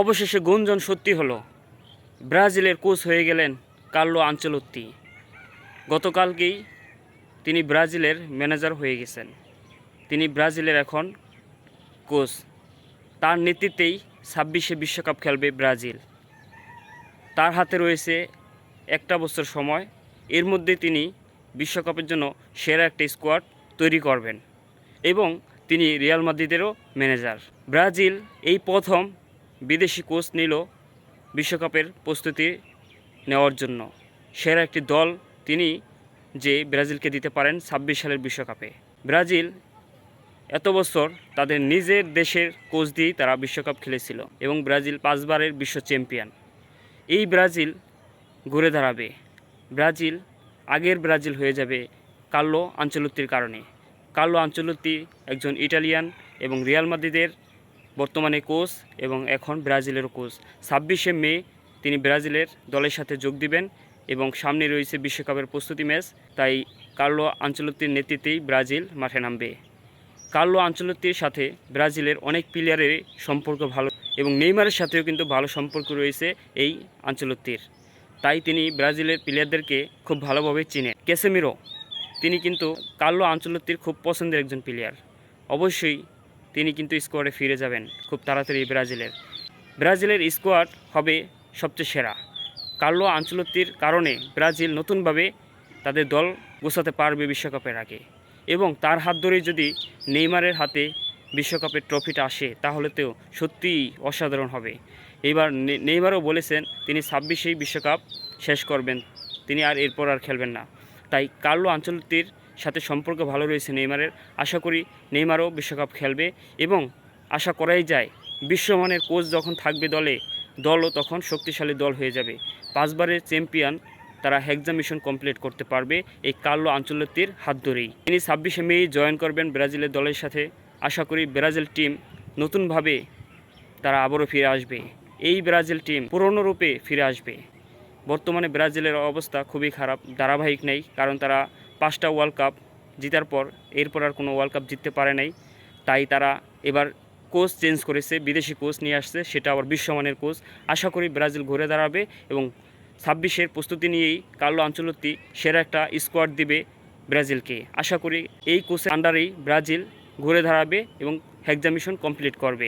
অবশেষে গুঞ্জন সত্যি হলো। ব্রাজিলের কোচ হয়ে গেলেন কার্লো আঞ্চলত্তি গতকালকেই তিনি ব্রাজিলের ম্যানেজার হয়ে গেছেন। তিনি ব্রাজিলের এখন কোচ। তার নেতৃত্বেই ছাব্বিশে বিশ্বকাপ খেলবে ব্রাজিল। তার হাতে রয়েছে একটা বছর সময়। এর মধ্যে তিনি বিশ্বকাপের জন্য সেরা একটা স্কোয়াড তৈরি করবেন এবং তিনি রিয়াল মাদ্রিদেরও ম্যানেজার। ব্রাজিল এই প্রথম বিদেশি কোচ নিল বিশ্বকাপের প্রস্তুতি নেওয়ার জন্য। সেরা একটি দল তিনি যে ব্রাজিলকে দিতে পারেন ছাব্বিশ সালের বিশ্বকাপে। ব্রাজিল এত বছর তাদের নিজের দেশের কোচ দিয়েই তারা বিশ্বকাপ খেলেছিল এবং ব্রাজিল পাঁচবারের বিশ্ব চ্যাম্পিয়ন। এই ব্রাজিল ঘুরে দাঁড়াবে। ব্রাজিল আগের ব্রাজিল হয়ে যাবে কার্লো আঞ্চলত্তির কারণে। কার্লো আঞ্চলত্তি একজন ইটালিয়ান এবং রিয়াল মাদ্রিদের বর্তমানে কোচ এবং এখন ব্রাজিলের কোচ। ছাব্বিশে মে তিনি ব্রাজিলের দলের সাথে যোগ দিবেন এবং সামনে রয়েছে বিশ্বকাপের প্রস্তুতি ম্যাচ, তাই কার্লো আঞ্চলত্তির নেতৃত্বেই ব্রাজিল মাঠে নামবে। কার্লো আঞ্চলত্তির সাথে ব্রাজিলের অনেক প্লেয়ারের সম্পর্ক ভালো এবং নেইমারের সাথেও কিন্তু ভালো সম্পর্ক রয়েছে এই আঞ্চলত্তির তাই তিনি ব্রাজিলের প্লেয়ারদেরকে খুব ভালোভাবে চিনে কেসেমিরো তিনি কিন্তু কার্লো আঞ্চলত্তির খুব পছন্দের একজন প্লেয়ার অবশ্যই তিনি কিন্তু স্কোয়াডে ফিরে যাবেন খুব তাড়াতাড়ি ব্রাজিলের। ব্রাজিলের স্কোয়াড হবে সবচেয়ে সেরা। কার্লো আঞ্চলত্তির কারণে ব্রাজিল নতুনভাবে তাদের দল গোছাতে পারবে বিশ্বকাপের আগে। এবং তার হাত ধরেই যদি নেইমারের হাতে বিশ্বকাপের ট্রফিটা আসে, তাহলে তো সত্যিই অসাধারণ হবে। এবার নে- নেইমারও বলেছেন, তিনি ছাব্বিশেই বিশ্বকাপ শেষ করবেন। তিনি আর এরপর আর খেলবেন না। তাই কার্লো আঞ্চলতির সাথে সম্পর্ক ভালো রয়েছে নেইমারের। আশা করি নেইমারও বিশ্বকাপ খেলবে এবং আশা করাই যায়, বিশ্বমানের কোচ যখন থাকবে দলে, দলও তখন শক্তিশালী দল হয়ে যাবে। পাঁচবারের চ্যাম্পিয়ন তারা হেক্সা মিশন কমপ্লিট করতে পারবে এই কার্লো আঞ্চলতির হাত ধরেই। তিনি ছাব্বিশে মে জয়েন করবেন ব্রাজিলের দলের সাথে। আশা করি ব্রাজিল টিম নতুনভাবে তারা আবারও ফিরে আসবে। এই ব্রাজিল টিম পুরনো রূপে ফিরে আসবে। বর্তমানে ব্রাজিলের অবস্থা খুবই খারাপ, ধারাবাহিক নেই, কারণ তারা পাঁচটা ওয়ার্ল্ড কাপ জিতার পর এরপর আর কোনো ওয়ার্ল্ড কাপ জিততে পারে নাই। তাই তারা এবার কোচ চেঞ্জ করেছে, বিদেশি কোচ নিয়ে আসছে, সেটা আবার বিশ্বমানের কোচ আশা করি ব্রাজিল ঘুরে দাঁড়াবে এবং ছাব্বিশের প্রস্তুতি নিয়েই কার্লো আঞ্চলত্তি সেরা একটা স্কোয়াড দিবে ব্রাজিলকে। আশা করি এই কোচের আন্ডারেই ব্রাজিল ঘুরে দাঁড়াবে এবং হেক্সা মিশন কমপ্লিট করবে।